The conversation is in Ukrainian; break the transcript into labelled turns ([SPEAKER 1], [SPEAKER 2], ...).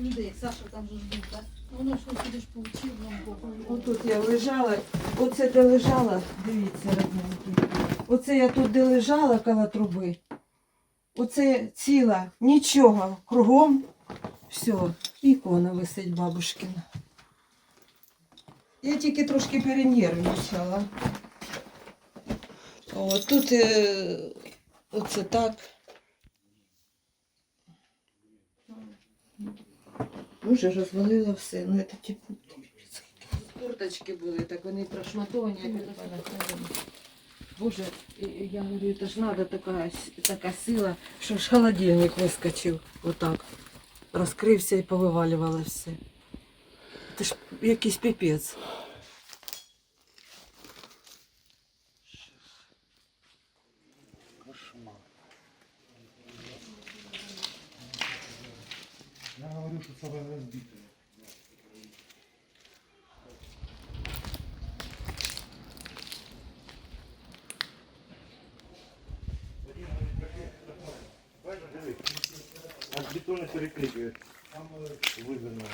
[SPEAKER 1] людей, Саша там же ж був, так?
[SPEAKER 2] Я лежала, оце де лежала, дивіться, родненькі. Оце я тут де лежала коло труби. Оце ціла, нічого, кругом. Все, ікона висить бабушкина. Я тільки трошки перенервничала. О, тут е, оце так. Боже, розвалила все. Ну, це типу. Курточки були, так вони прошматовані. як это. Боже, я говорю, это ж надо така, така сила, що ж холодильник вискочив отак. Розкрився і повивалювало все. Це ж якийсь піпець.
[SPEAKER 3] Я говорю, что целое разбитое.
[SPEAKER 4] Аж бетоны Там Вывернуло.